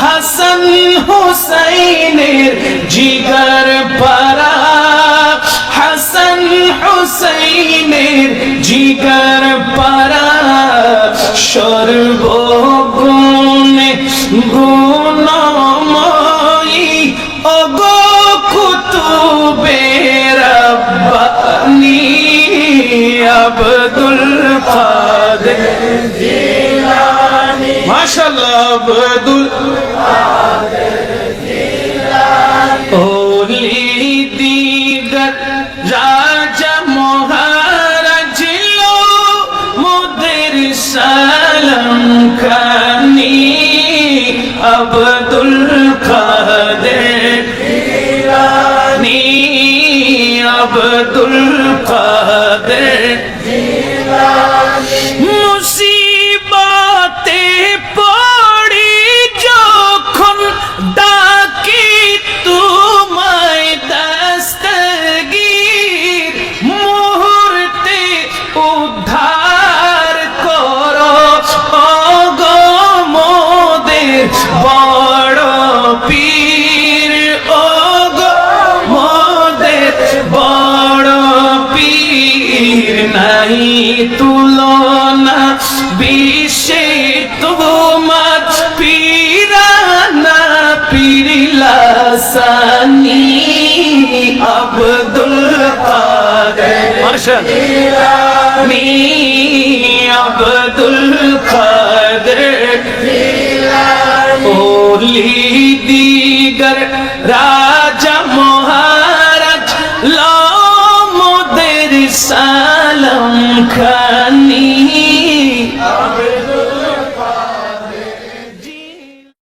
হাসান হুসাইনের জিগার পারা হাসান হুসাইনের জিগার পারা সর্বগুণে গুণময়ী অগো ওলি দিগর রাজা মহারাজ লো মোদের সালাম খানি আব্দুল কাদের নি আব্দুল কাদের তুলনা বিশ্বে তোমার পীরানা পীরিলাসানি আব্দুল কাদের। নি আব্দুল কাদের। ওলি দিগর রা